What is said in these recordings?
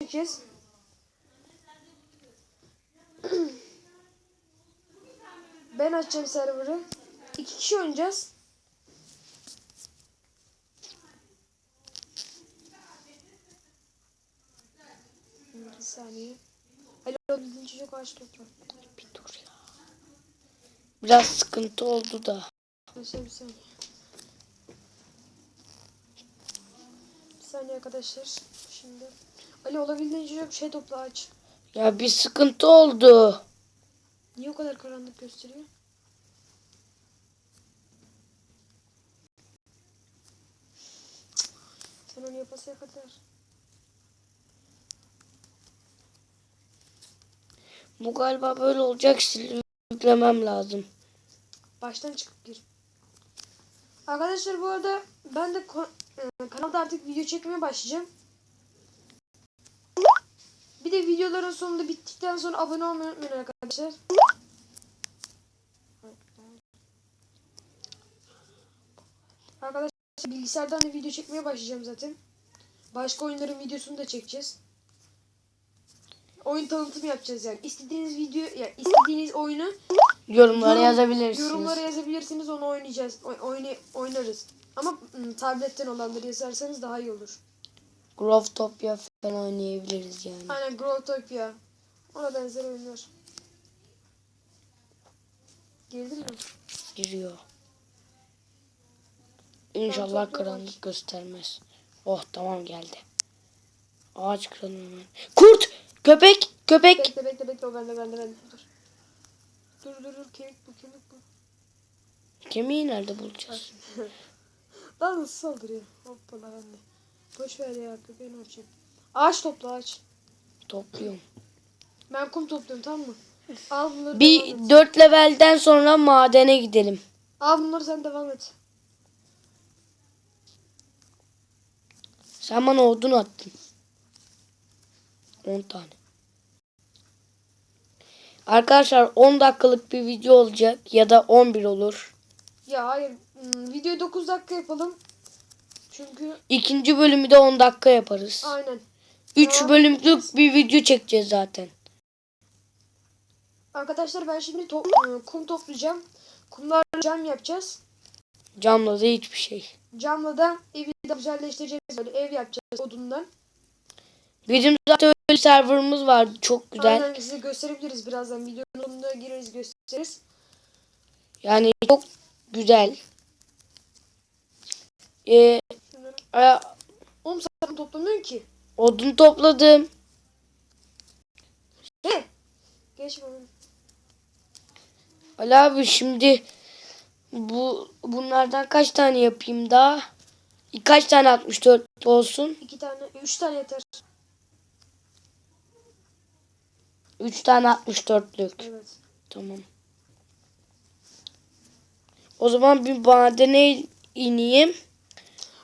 çekeceğiz. ben açacağım server'ı. İki kişi oynayacağız. Bir saniye. Alo çok ağaç toprak. Bir dur ya. Biraz sıkıntı oldu da. Arkadaşlar bir saniye. Bir saniye arkadaşlar. Şimdi. Ali olabildiğince çok şey topla aç. Ya bir sıkıntı oldu. Niye o kadar karanlık gösteriyor? Sen onu yapasaya kadar. Bu galiba böyle olacak. Yüklemem lazım. Baştan çıkıp gir. Arkadaşlar bu arada ben de e, kanalda artık video çekmeye başlayacağım. Bir de videoların sonunda bittikten sonra abone olmayı unutmayın arkadaşlar. Arkadaşlar bilgisayardan da video çekmeye başlayacağım zaten. Başka oyunların videosunu da çekeceğiz. Oyun tanıtımı yapacağız yani. İstediğiniz video ya istediğiniz oyunu Yorumlara Yorum- yazabilirsiniz. Yorumlara yazabilirsiniz onu oynayacağız. Oy- oyna- oynarız. Ama tabletten olanları yazarsanız daha iyi olur. Grovetopia falan oynayabiliriz yani. Aynen Growtopia. Ona benzer oyunlar. Girdin mi? Giriyor. İnşallah karanlık göstermez. Oh tamam geldi. Ağaç kıralım hemen. Kurt! Köpek! Köpek! Bekle bekle bekle o bende bende bende. Dur. Dur dur dur kemik bu kemik bu. Kemiği nerede bulacağız? Daha nasıl saldırıyor? Hoppala bende. Boş ver ya köpeğin olacak. Ağaç topla ağaç. Topluyorum. Ben kum topluyorum tamam mı? Al bunları devam et. Bir dört levelden sonra madene gidelim. Al bunları sen devam et. Sen bana odun attın. 10 tane. Arkadaşlar 10 dakikalık bir video olacak ya da 11 olur. Ya hayır. ım, Videoyu 9 dakika yapalım. Çünkü İkinci bölümü de 10 dakika yaparız. aynen. 3 Tamam. bölümlük bir video çekeceğiz zaten. Arkadaşlar ben şimdi to- e, kum toplayacağım. Kumlarla cam yapacağız. Camla da hiçbir şey. Camla da evi de güzelleştireceğiz. Böyle ev yapacağız odundan. Bizim zaten öyle bir serverımız vardı. Çok güzel. Aynen size gösterebiliriz birazdan. Videonun sonunda gireriz gösteririz. Yani çok güzel. Ee, Şunları... e, Oğlum sen toplamıyorsun ki. odun topladım. He. Geç bana. Ali abi şimdi bu bunlardan kaç tane yapayım daha? Kaç tane 64 olsun? İki tane, üç tane yeter. 3 tane 64'lük. Evet. Tamam. O zaman bir madene ineyim.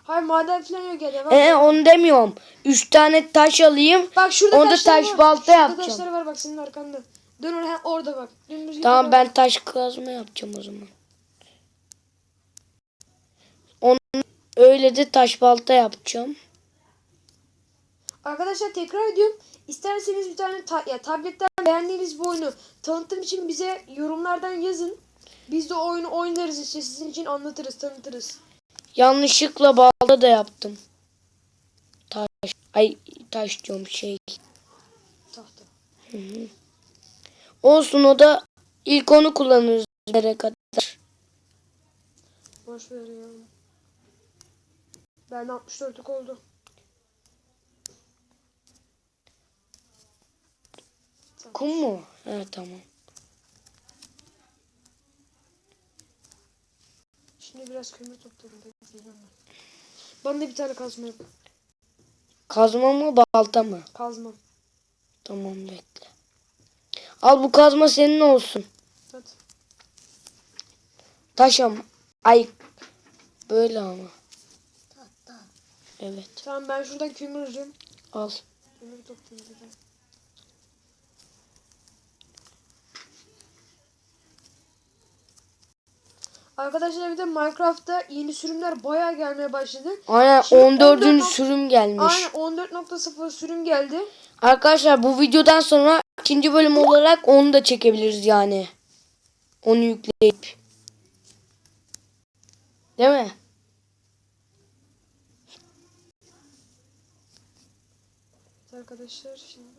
Hayır maden falan yok ya devam. Ee, onu demiyorum. 3 tane taş alayım. Bak şurada Onda taş var. balta Şurada yapacağım. taşlar var bak senin arkanda. Dön oraya orada bak. Dümdüz Tamam ben taş kazma yapacağım o zaman. Onu öyle de taş balta yapacağım. Arkadaşlar tekrar ediyorum. İsterseniz bir tane ta- ya tabletten beğendiğiniz bu oyunu tanıtım için bize yorumlardan yazın. Biz de oyunu oynarız işte sizin için anlatırız, tanıtırız. Yanlışlıkla balta da yaptım. Taş. Ay taş diyorum şey. Tahta. Olsun o da ilk onu kullanırız yere kadar. Boş ver ya. Ben 64'lük oldu. Kum mu? He tamam. Şimdi biraz kömür topladım. Ben. Da bir tane kazma yap. Kazma mı balta mı? Kazma. Tamam bekle. Al bu kazma senin olsun. Hadi. Taş ama. Ay böyle ama. Evet Tamam ben şuradan kömür arayacağım. al. Kömür toplayayım bir de. Arkadaşlar bir de Minecraft'ta yeni sürümler bayağı gelmeye başladı. Aynen Şimdi 14. 14 sürüm gelmiş. Aynen 14.0 sürüm geldi. Arkadaşlar bu videodan sonra ikinci bölüm olarak onu da çekebiliriz yani. Onu yükleyip. Değil mi? Arkadaşlar şimdi.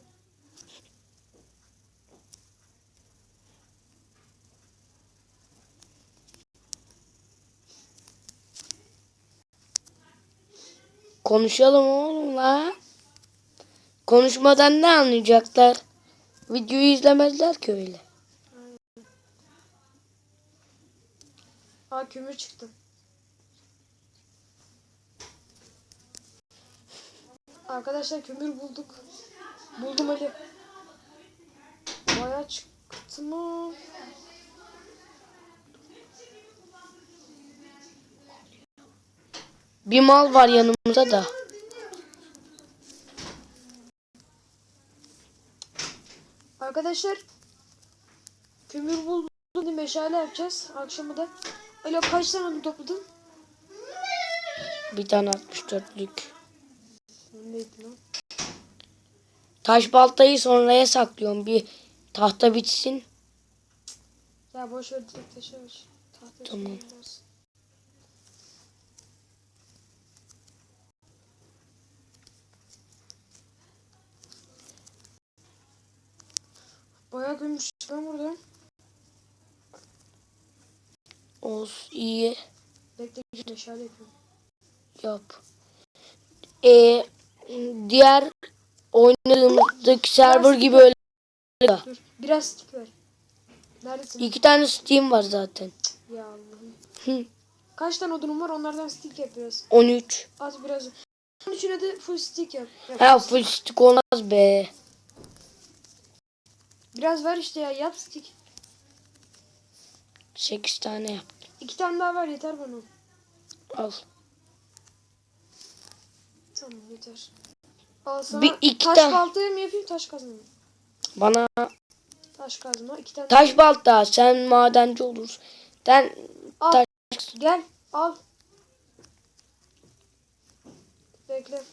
Konuşalım oğlum la. Konuşmadan ne anlayacaklar? Videoyu izlemezler ki öyle. Aa kömür çıktı. Arkadaşlar kömür bulduk. Buldum Ali. Bayağı çıktı mı? Bir mal var yanımızda da. Arkadaşlar kömür buldum. Şimdi meşale yapacağız. Akşamı da. Ali kaç tane topladın? Bir tane 64'lük. Neydi lan? Taş baltayı sonraya saklıyorum. Bir tahta bitsin. Ya boş ver direkt taşı ver. Tahta Tamam. üstüne Bayağı gümüş lan burada. Olsun iyi. Bekle bir meşale yapıyorum. Yap. Ee, diğer oynadığımızdaki server gibi öyle. Dur biraz stick ver. Neredesin? İki tane Steam var zaten. Ya Allah'ım. Hı, Kaç tane odunum var onlardan stick yap biraz. 13. Az biraz. Onun içine de full stick yap. Yap. Ha full stick olmaz be. Biraz ver işte ya yap stick. 8 tane yap. İki tane daha ver yeter bana. Al. Tamam yeter. Al sana Bir iki taş tane- baltayı mı yapayım taş kazma mı? Bana Taş kazma iki tane. taş balta sen madenci olursun. Sen Al. taş Gel al. Bekle.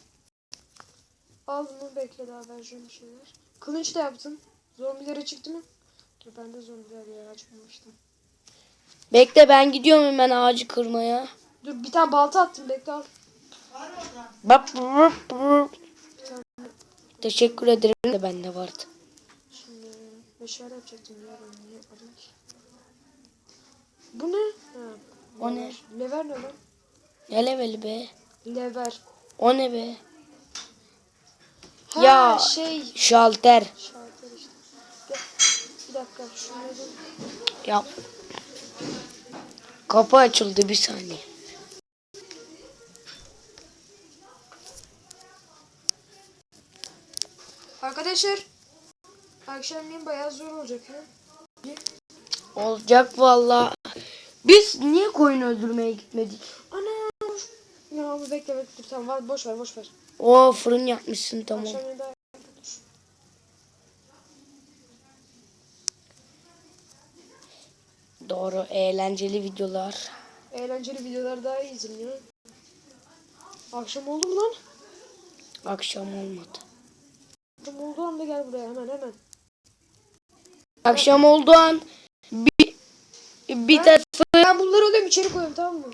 Al bunu bekle daha vereceğim bir şeyler. Kılıç da yaptım. Zombilere çıktı mı? Ben de zombiler ya açmamıştım. bekle ben gidiyorum hemen ağacı kırmaya. Dur bir tane balta attım bekle al. Bap, bap, bap. Teşekkür ederim de bende vardı. şimdi meşale yapacaktım ya ben niye yapmadım ki. Bu ne? Ha, O ne? Lever ne lan? Ne leveli be? Lever. O ne be? Ha, Ya. şey. Şalter. Şalter. Bir dakika şunları. Yap. Kapı açıldı bir saniye. Arkadaşlar. Akşamleyin bayağı zor olacak ha. Olacak valla. Biz niye koyun öldürmeye gitmedik? Ana. Ya bekle bekle tamam var boş ver boş ver. O fırın yapmışsın tamam. Akşamleyin daha Doğru eğlenceli videolar. eğlenceli videolar daha iyi izleniyor. Akşam oldu mu lan? Akşam olmadı. Akşam olduğu anda gel buraya hemen hemen. Akşam olduğu an bir bir de fırın Ben bunları alıyorum içeri koyuyorum tamam mı?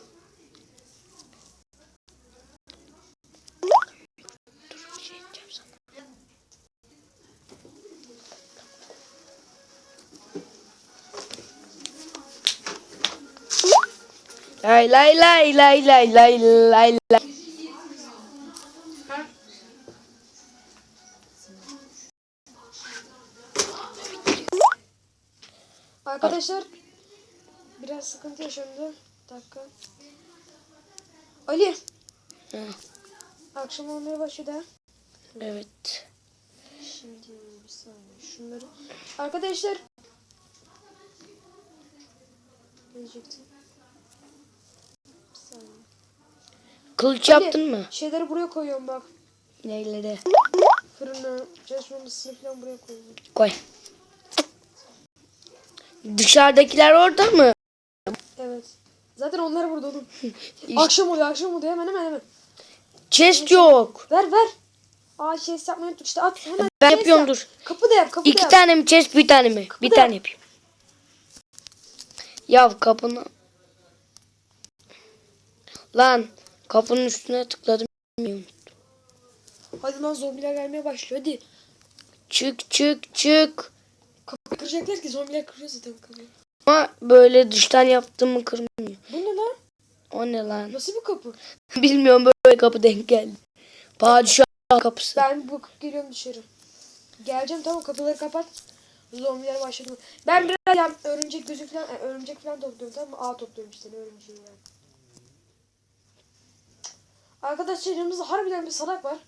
Lay lay lay lay lay lay lay lay. Arkadaşlar biraz sıkıntı yaşandı. Bir dakika. Ali Hı, akşam olmaya başladı. Evet. Şimdi bir saniye şunları. Arkadaşlar. Diyecektim? Bir saniye. Kılıç Ali, yaptın mı? Şeyleri buraya koyuyorum bak. Neyleri? Fırını, çalışma masasını falan buraya koyuyorum. Koy. Dışarıdakiler orada mı? Evet. Zaten onlar burada oğlum. İşte- Akşam oluyor akşam oluyor hemen hemen hemen. Chest yok. Ver ver. Aa şey yapmayı unuttuk işte at hemen. Ben chest yapıyorum yap. dur. Kapı da yap kapı da İki yap. tane mi chest bir tane mi? Bir da tane yapayım. Ya kapını... Lan kapının üstüne tıkladım. Hadi lan zombiler gelmeye başlıyor hadi. Çık çık çık. Kapı kıracaklar ki zombiler kırıyor zaten kapıyı. Ama böyle dıştan yaptığımı kırmıyor. Bu ne lan? O ne lan? Nasıl bir kapı? Bilmiyorum böyle kapı denk geldi. Padişah kapısı. Ben bakıp geliyorum dışarı. Geleceğim tamam kapıları kapat. Zombiler başladı. Ben biraz ya, örümcek gözü falan, yani örümcek falan topluyorum tamam mı? Ağ topluyorum işte örümceği yani. Arkadaşlar yanımızda harbiden bir salak var.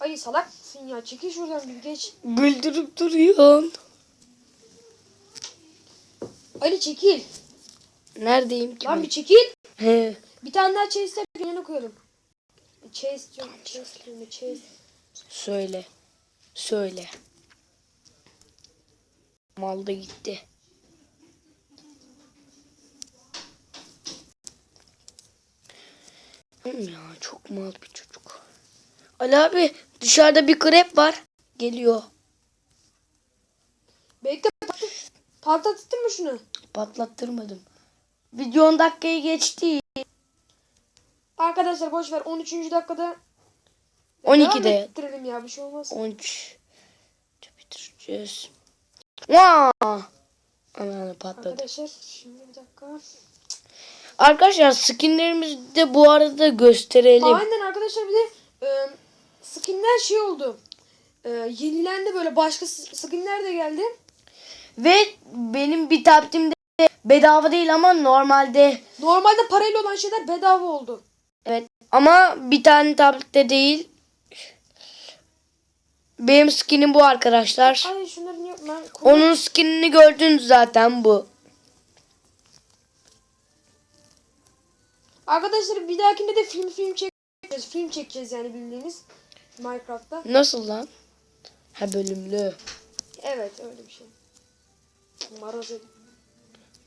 Ay salaksın ya çekil şuradan bir geç. Güldürüp duruyorsun. Ali çekil. Neredeyim ki Lan ben? bir çekil. He. Bir tane daha chest'e yanına koyalım. Chest diyorum. Chest diyorum. Chest. Söyle. Söyle. Mal da gitti. Oğlum Ya çok mal bir çocuk. Ali abi dışarıda bir krep var. Geliyor. Bekle patlat. Patlattın mı şunu? Patlattırmadım. Video 10 dakikayı geçti. Arkadaşlar boş ver 13. dakikada 12'de. devam ettirelim ya bir şey olmaz. 13. Bitireceğiz. Vaa! Aman patladı. Arkadaşlar şimdi bir dakika. Arkadaşlar skinlerimizi de bu arada gösterelim. Aynen arkadaşlar bir de e, skinler şey oldu. E, yenilendi böyle başka skinler de geldi. Ve benim bir tabletimde bedava değil ama normalde Normalde parayla olan şeyler bedava oldu. evet ama bir tane tablette değil. Benim skinim bu arkadaşlar. Ay şunların yok lan. Onun skinini gördünüz zaten bu. Arkadaşlar bir dahakinde de film film çekeceğiz. Film çekeceğiz yani bildiğiniz Minecraft'ta. Nasıl lan? Ha bölümlü. Evet öyle bir şey. Maraz edin.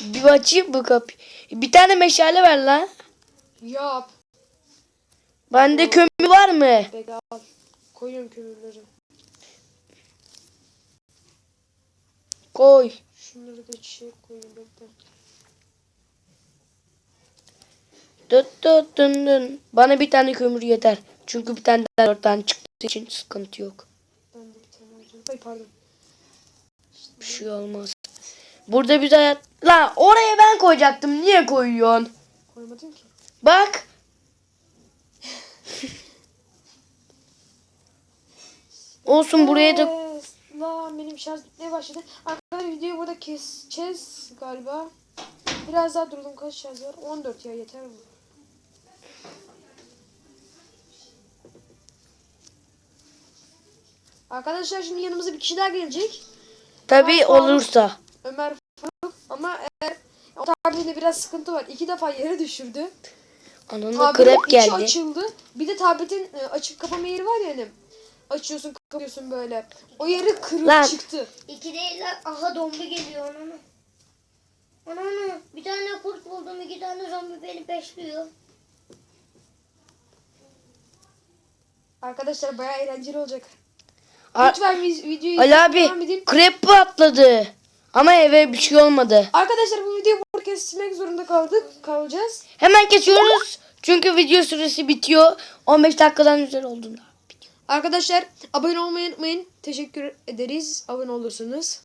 Bir açayım bu kapıyı. Bir tane meşale ver lan. Yap. Bende kömür var mı? Bekle al. Koyuyorum kömürleri. Koy. Şunları da çiçeğe koyayım bekle. Dıt dıt dın dın. Bana bir tane kömür yeter. Çünkü bir tane daha dört tane çıktığı için sıkıntı yok. Ben de bir tane alacağım. Ay pardon. Bir şey olmaz. Burada bir hayat... Lan oraya ben koyacaktım. Niye koyuyorsun? Koymadım ki. Bak. Olsun buraya da... Lan benim şarj bitmeye başladı. Arkadaşlar videoyu burada keseceğiz galiba. Biraz daha duralım kaç şarj var? 14 ya yeter mi? Arkadaşlar şimdi yanımıza bir kişi daha gelecek. Tabii Faruk. olursa. Ömer Faruk. Ama eğer o tabletinde biraz sıkıntı var. İki defa yere düşürdü. Anında içi geldi. açıldı. Bir de tabletin e, açıp kapama yeri var ya hani. Açıyorsun kapatıyorsun böyle. O yeri kırık Lan. çıktı. İki değil lan. Aha zombi geliyor ananı. Ananı. Bir tane kurt buldum. iki tane zombi beni peşliyor. Arkadaşlar bayağı eğlenceli olacak. Lütfen videoyu Ali abi devam edin. krep patladı. Ama eve bir şey olmadı. Arkadaşlar bu videoyu burada kesmek zorunda kaldık. Kalacağız. Hemen kesiyoruz. Çünkü video süresi bitiyor. 15 dakikadan üzeri olduğunda. Arkadaşlar abone olmayı unutmayın. Teşekkür ederiz. Abone olursunuz.